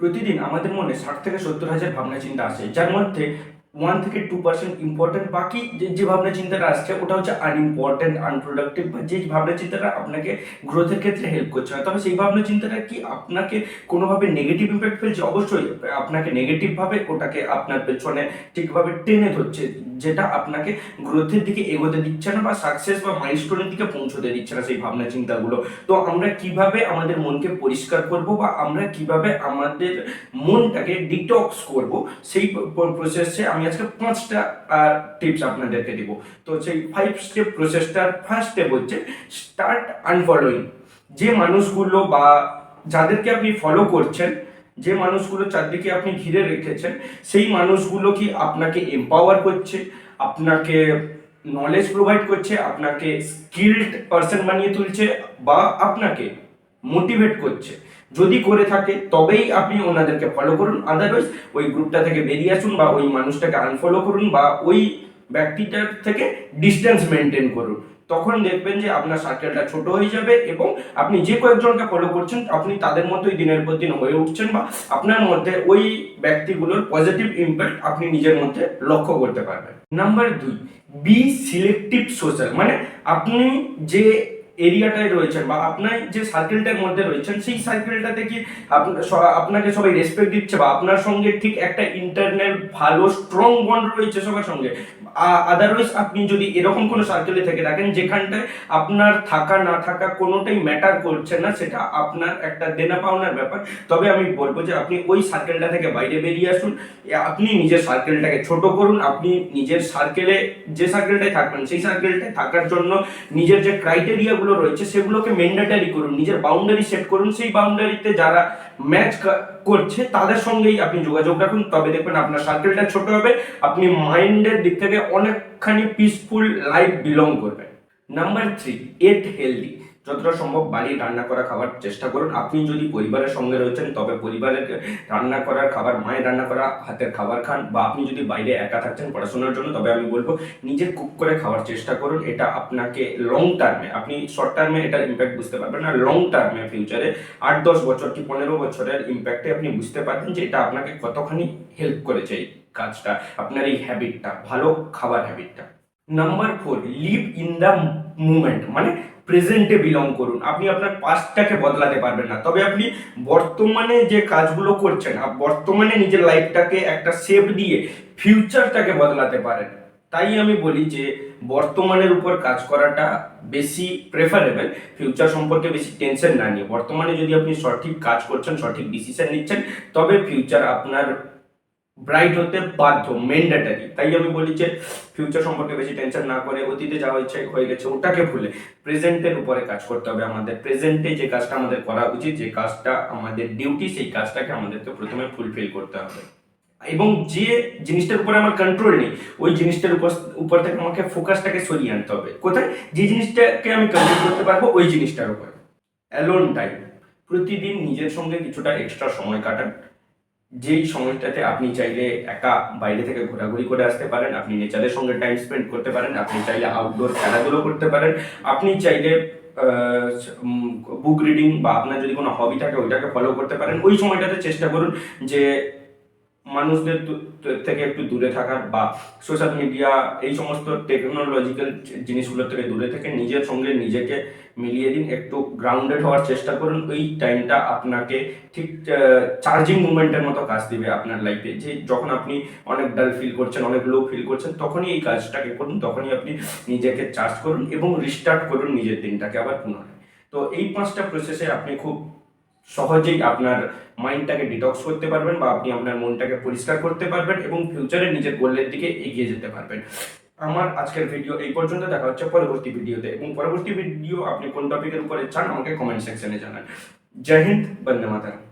প্রতিদিন আমাদের মনে ষাট থেকে সত্তর হাজার ভাবনা চিন্তা আসে যার মধ্যে ওয়ান থেকে টু পার্সেন্ট ইম্পর্টেন্ট বাকি যে ভাবনা চিন্তাটা আসছে, ওটা হচ্ছে আনইম্পর্টেন্ট আনপ্রোডাক্টিভ বা যে ভাবনা চিন্তাটা আপনাকে গ্রোথের ক্ষেত্রে হেল্প করছে। না তবে সেই ভাবনা চিন্তাটা কি আপনাকে কোনোভাবে নেগেটিভ ইম্প্যাক্ট ফেলছে? অবশ্যই আপনাকে নেগেটিভভাবে ওটাকে আপনার পেছনে ঠিকভাবে টেনে ধরছে, যেটা আপনাকে গ্রোথের দিকে এগোতে দিচ্ছে না বা সাকসেস বা মাইলস্টোনের দিকে পৌঁছতে দিচ্ছে না সেই ভাবনা চিন্তাগুলো। তো আমরা কীভাবে আমাদের মনকে পরিষ্কার করব বা আমরা কীভাবে আমাদের মনটাকে ডিটক্স করব, সেই প্রসেসে আমি আজকে পাঁচটা টিপস আপনাদেরকে দিব। তো সেই ফাইভ স্টেপ প্রসেসটার ফার্স্ট স্টেপ হচ্ছে স্টার্ট আনফলোয়িং যে মানুষগুলো বা যাদেরকে আপনি ফলো করছেন, যে মানুষগুলো চারদিকে আপনি ঘিরে রেখেছেন, সেই মানুষগুলো কি আপনাকে এম্পাওয়ার করছে, আপনাকে নলেজ প্রোভাইড করছে, আপনাকে স্কিল্ড পারসন বানিয়ে তুলছে বা আপনাকে মোটিভেট করছে? যদি করে থাকে, তবেই আপনি ওনাদেরকে ফলো করুন। আদারওয়াইজ ওই গ্রুপটা থেকে বেরিয়ে আসুন বা ওই মানুষটাকে আনফলো করুন বা ওই ব্যক্তিটার থেকে ডিস্টেন্স মেনটেন করুন। তখন দেখবেন যে আপনার সার্কেলটা ছোট হয়ে যাবে এবং আপনি যে কয়েকজনকে ফলো করছেন, আপনি তাদের মতোই দিনের পর দিন হয়ে উঠছেন বা আপনার মধ্যে ওই ব্যক্তিগুলোর পজিটিভ ইম্প্যাক্ট আপনি নিজের মধ্যে লক্ষ্য করতে পারবেন। নাম্বার দুই বি সিলেক্টিভ সোশ্যাল মানে আপনি যে এরিয়াটায় রয়েছেন বা আপনার যে সার্কেলটার মধ্যে রয়েছেন, সেই সার্কেলটাতে কি আপনাকে সবাই রেসপেক্ট দিচ্ছে বা আপনার সঙ্গে ঠিক একটা ইন্টারনাল ভালো স্ট্রং বন্ড রয়েছে সবার সঙ্গে? আদারওয়াইজ আপনি যদি এরকম কোনো সার্কেলে থেকে থাকেন যেখানটায় আপনার থাকা, না থাকা কোনোটাই ম্যাটার করছে না, সেটা আপনার একটা দেনা পাওনার ব্যাপার। তবে আমি বলব যে আপনি ওই সার্কেলটা থেকে বাইরে বেরিয়ে আসুন। আপনি নিজের সার্কেলটাকে ছোট করুন। আপনি নিজের সার্কেলে যে সার্কেলটায় থাকবেন, সেই সার্কেলটায় থাকার জন্য নিজের যে ক্রাইটেরিয়াগুলো রয়েছে সেগুলোকে ম্যান্ডেটারি করুন, নিজের বাউন্ডারি সেট করুন। সেই বাউন্ডারিতে যারা ম্যাচ করছে, তাদের সঙ্গেই আপনি যোগাযোগ রাখুন। তবে দেখবেন আপনার সার্কেলটা ছোট হবে, আপনি মাইন্ডের দিক থেকে অনেকখানি পিসফুল লাইফ বিলং করবেন নাম্বার থ্রি এট হেলদি যতটা সম্ভব বাড়ি রান্না করা খাবার চেষ্টা করুন। আপনি যদি পরিবারের সঙ্গে রয়েছেন, তবে পরিবারের রান্না করার খাবার, মায়ের রান্না করা, হাতের খাবার খান বা আপনি যদি বাইরে একা থাকছেন পড়াশোনার জন্য, তবে আমি বলব নিজে কুক করে খাওয়ার চেষ্টা করুন। এটা আপনাকে লং টার্মে আপনি শর্ট টার্মে এটার ইম্প্যাক্ট বুঝতে পারবেন না লং টার্মে ফিউচারে আট, দশ বছর কি পনেরো বছরের ইম্প্যাক্টে আপনি বুঝতে পারবেন যে এটা আপনাকে কতখানি হেল্প করেছে এই কাজটা, আপনার এই হ্যাবিটটা ভালো খাবার হ্যাবিটটা number four live in the moment মানে প্রেজেন্টে বিলং করুন। আপনি আপনার পাস্টটাকে বদলাতে পারবেন না। তবে আপনি বর্তমানে যে কাজগুলো করছেন বর্তমানে নিজের লাইফটাকে একটা শেপ দিয়ে ফিউচারটাকে বদলাতে পারেন। তাই আমি বলি যে, বর্তমানের উপর কাজ করাটা বেশি প্রেফারেবল ফিউচার সম্পর্কে বেশি টেনশন না নিয়ে। বর্তমানে যদি আপনি সঠিক কাজ করছেন, সঠিক ডিসিশন নিচ্ছেন, তবে ফিউচার আপনার ব্রাইট হতে বাধ্য ম্যান্ডেটারি তাই আমি বলি যে ফিউচার সম্পর্কে বেশি টেনশন না করে অতীতে যা হয়েছে, হয়ে গেছে, ওটাকে ভুলে প্রেজেন্টের উপরে কাজ করতে হবে আমাদের। প্রেজেন্টে যে কাজটা আমাদের করা উচিত, যে কাজটা আমাদের ডিউটি সেই কাজটাকে আমাদেরকে প্রথমে ফুলফিল করতে হবে। এবং যে জিনিসটার উপরে আমার কন্ট্রোল নেই, ওই জিনিসটার উপর উপর থেকে আমাকে ফোকাসটাকে সরিয়ে আনতে হবে। কোথায়? যে জিনিসটাকে আমি কন্ট্রোল করতে পারব, ওই জিনিসটার উপর। অ্যালোন টাইম প্রতিদিন নিজের সঙ্গে কিছুটা এক্সট্রা সময় কাটান। যেই সময়টাতে আপনি চাইলে একা বাইরে থেকে ঘোরাঘুরি করে আসতে পারেন, আপনি নেচারের সঙ্গে টাইম স্পেন্ড করতে পারেন, আপনি চাইলে আউটডোর খেলাধুলো করতে পারেন, আপনি চাইলে বুক রিডিং বা আপনার যদি কোনো হবি থাকে ওইটাকে ফলো করতে পারেন। ওই সময়টাতে চেষ্টা করুন যে মানুষদের থেকে একটু দূরে থাকার বা সোশ্যাল মিডিয়া এই সমস্ত টেকনোলজিক্যাল জিনিসগুলো থেকে দূরে থেকে নিজের সঙ্গে নিজেকে মিলিয়ে দিন, একটু গ্রাউন্ডেড হওয়ার চেষ্টা করুন। ওই টাইমটা আপনাকে ঠিক চার্জিং মুভমেন্টের মতো কাজ দিবে আপনার লাইফে যে যখন আপনি অনেক ডাল ফিল করছেন, অনেক লো ফিল করছেন, তখনই এই কাজটাকে করুন, তখনই আপনি নিজেকে চার্জ করুন এবং রিস্টার্ট করুন নিজের দিনটাকে আবার পুনরায়। তো এই পাঁচটা প্রসেসে আপনি খুব সহজেই আপনার মাইন্ডটাকে ডিটক্স করতে পারবেন বা আপনি আপনার মনটাকে পরিষ্কার করতে পারবেন এবং ফিউচারে নিজের গোলের দিকে এগিয়ে যেতে পারবেন। আমার আজকের ভিডিও এই পর্যন্ত, দেখা হচ্ছে পরবর্তী ভিডিওতে এবং পরবর্তী ভিডিও আপনি কোন টপিকের উপরে চান, আমাকে কমেন্ট সেকশনে জানান। জয় হিন্দ, বন্দে মাতারাম।